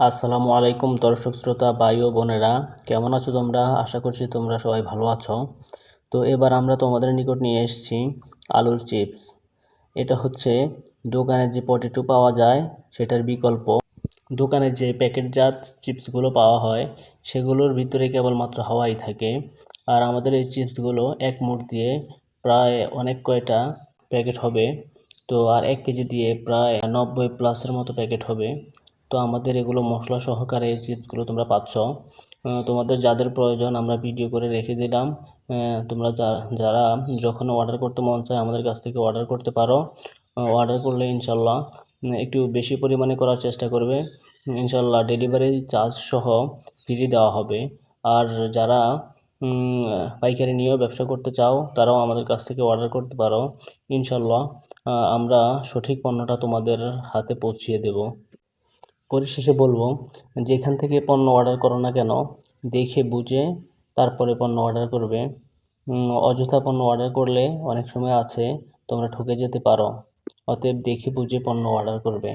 আসসালামু আলাইকুম দর্শক শ্রোতা, ভাই ও বোনেরা। কেমন আছো তোমরা? আশা করছি তোমরা সবাই ভালো আছো। তো এবার আমরা তোমাদের নিকট নিয়ে এসেছি আলুর চিপস। এটা হচ্ছে দোকানে যে পটেটো পাওয়া যায়, সেটার বিকল্প। দোকানে যে প্যাকেটজাত চিপসগুলো পাওয়া হয়, সেগুলোর ভিতরে কেবলমাত্র হাওয়াই থাকে। আর আমাদের এই চিপসগুলো এক মুঠ দিয়ে প্রায় অনেক কয়টা প্যাকেট হবে। তো আর এক কেজি দিয়ে প্রায় নব্বই প্লাসের মতো প্যাকেট হবে। তো আমাদের এগুলো মশলা সহকারে এই চিপসগুলো তোমরা পাচ্ছ। তোমাদের যাদের প্রয়োজন আমরা ভিডিও করে রেখে দিলাম। তোমরা যারা যখন অর্ডার করতে মন চায় আমাদের কাছ থেকে অর্ডার করতে পারো। অর্ডার করলে ইনশাল্লাহ একটু বেশি পরিমাণে করার চেষ্টা করবে। ইনশাল্লাহ ডেলিভারি চার্জ সহ ফ্রি দেওয়া হবে। আর যারা পাইকারি নিয়েও ব্যবসা করতে চাও, তারাও আমাদের কাছ থেকে অর্ডার করতে পারো। ইনশাল্লাহ আমরা সঠিক পণ্যটা তোমাদের হাতে পৌঁছিয়ে দেব। পরিশেষে বলব, যেখান থেকে পণ্য অর্ডার করো না কেন, দেখে বুঝে তারপরে পণ্য অর্ডার করবে। অযথা পণ্য অর্ডার করলে অনেক সময় আছে তোমরা ঠকে যেতে পারো, অতএব দেখে বুঝে পণ্য অর্ডার করবে।